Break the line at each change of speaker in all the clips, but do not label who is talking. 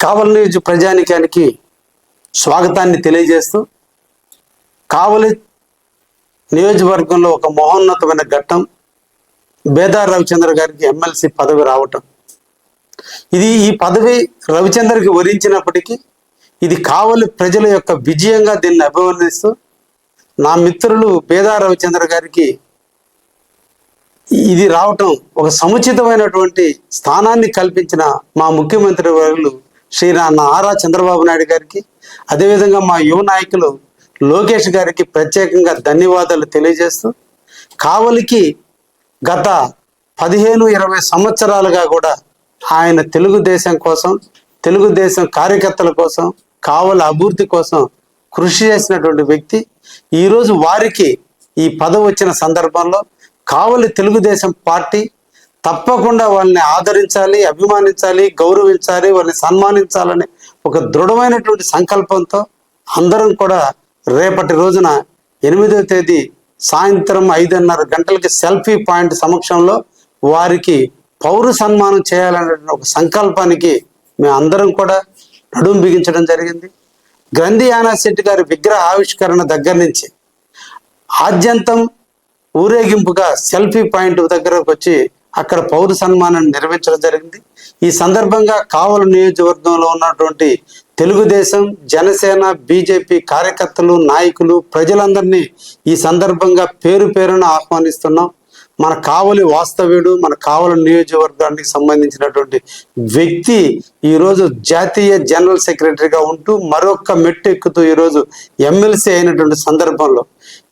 కావలి నియోజక ప్రజానికానికి స్వాగతాన్ని తెలియజేస్తూ కావలి నియోజకవర్గంలో ఒక మహోన్నతమైన ఘట్టం బేదార్ రవిచంద్ర గారికి ఎమ్మెల్సీ పదవి రావటం. ఇది ఈ పదవి రవిచంద్రకి వరించినప్పటికీ ఇది కావలి ప్రజల యొక్క విజయంగా దీన్ని అభివర్ణిస్తూ నా మిత్రులు బేదా రవిచంద్ర గారికి ఇది రావటం ఒక సముచితమైనటువంటి స్థానాన్ని కల్పించిన మా ముఖ్యమంత్రి వర్యులు శ్రీ నాన్న ఆరా చంద్రబాబు నాయుడు గారికి అదేవిధంగా మా యువ నాయకులు లోకేష్ గారికి ప్రత్యేకంగా ధన్యవాదాలు తెలియజేస్తూ కావలికి గత పదిహేను ఇరవై సంవత్సరాలుగా కూడా ఆయన తెలుగుదేశం కోసం తెలుగుదేశం కార్యకర్తల కోసం కావలి అభివృద్ధి కోసం కృషి చేసినటువంటి వ్యక్తి. ఈరోజు వారికి ఈ పదవి వచ్చిన సందర్భంలో కావలి తెలుగుదేశం పార్టీ తప్పకుండా వాళ్ళని ఆదరించాలి అభిమానించాలి గౌరవించాలి వాళ్ళని సన్మానించాలని ఒక దృఢమైనటువంటి సంకల్పంతో అందరం కూడా రేపటి రోజున ఎనిమిదో తేదీ సాయంత్రం ఐదున్నర గంటలకి సెల్ఫీ పాయింట్ సమక్షంలో వారికి పౌర సన్మానం చేయాలనే ఒక సంకల్పానికి మేము అందరం కూడా నడుం బిగించడం జరిగింది. గ్రంథి యానాశెట్టి గారి విగ్రహ ఆవిష్కరణ దగ్గర నుంచి ఆద్యంతం ఊరేగింపుగా సెల్ఫీ పాయింట్ దగ్గరకు వచ్చి అక్కడ పౌర సన్మానాన్ని నిర్వహించడం జరిగింది. ఈ సందర్భంగా కావలి నియోజకవర్గంలో ఉన్నటువంటి తెలుగుదేశం జనసేన బీజేపీ కార్యకర్తలు నాయకులు ప్రజలందరినీ ఈ సందర్భంగా పేరు పేరున ఆహ్వానిస్తున్నాం. మన కావలి వాస్తవ్యుడు మన కావలి నియోజకవర్గానికి సంబంధించినటువంటి వ్యక్తి ఈరోజు జాతీయ జనరల్ సెక్రటరీగా ఉంటూ మరొక మెట్టు ఎక్కుతూ ఈరోజు ఎమ్మెల్సీ అయినటువంటి సందర్భంలో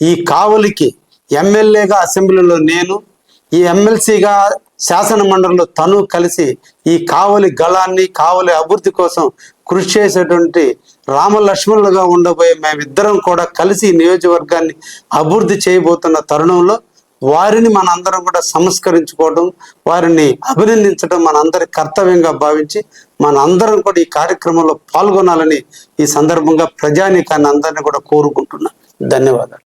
ఈ కావలికి ఎమ్మెల్యేగా అసెంబ్లీలో నేను ఈ ఎమ్మెల్సీగా శాసన మండలిలో తను కలిసి ఈ కావలి గళాన్ని కావలి అభివృద్ధి కోసం కృషి చేసేటువంటి రామలక్ష్మణులుగా ఉండబోయే మేమిద్దరం కూడా కలిసి ఈ నియోజకవర్గాన్ని అభివృద్ధి చేయబోతున్న తరుణంలో వారిని మనందరం కూడా సంస్కరించుకోవడం వారిని అభినందించడం మనందరి కర్తవ్యంగా భావించి మనందరం కూడా ఈ కార్యక్రమంలో పాల్గొనాలని ఈ సందర్భంగా ప్రజానీకాన్ని అందరినీ కూడా కోరుకుంటున్నాను ధన్యవాదాలు.